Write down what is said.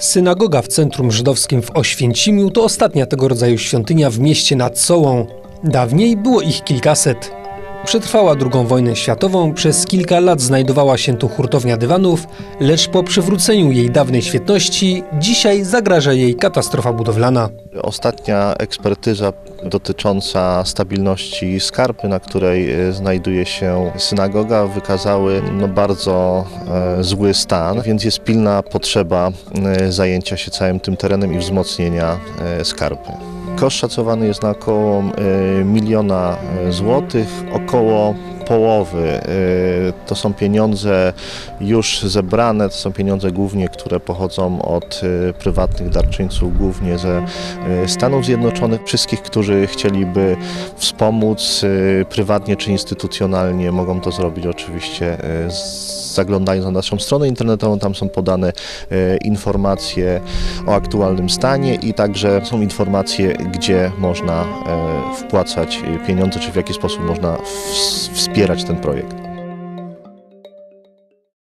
Synagoga w centrum żydowskim w Oświęcimiu to ostatnia tego rodzaju świątynia w mieście nad Sołą. Dawniej było ich kilkaset. Przetrwała II wojnę światową, przez kilka lat znajdowała się tu hurtownia dywanów, lecz po przywróceniu jej dawnej świetności, dzisiaj zagraża jej katastrofa budowlana. Ostatnia ekspertyza dotycząca stabilności skarpy, na której e, znajduje się synagoga, wykazały no, bardzo e, zły stan, więc jest pilna potrzeba e, zajęcia się całym tym terenem i wzmocnienia e, skarpy. Koszt szacowany jest na około e, miliona e, złotych, około połowy e, to są pieniądze już zebrane, to są pieniądze głównie, które pochodzą od e, prywatnych darczyńców, głównie ze e, Stanów Zjednoczonych. Wszystkich, którzy chcieliby wspomóc prywatnie czy instytucjonalnie, mogą to zrobić oczywiście zaglądając na naszą stronę internetową. Tam są podane informacje o aktualnym stanie i także są informacje, gdzie można wpłacać pieniądze, czy w jaki sposób można ws- wspierać ten projekt.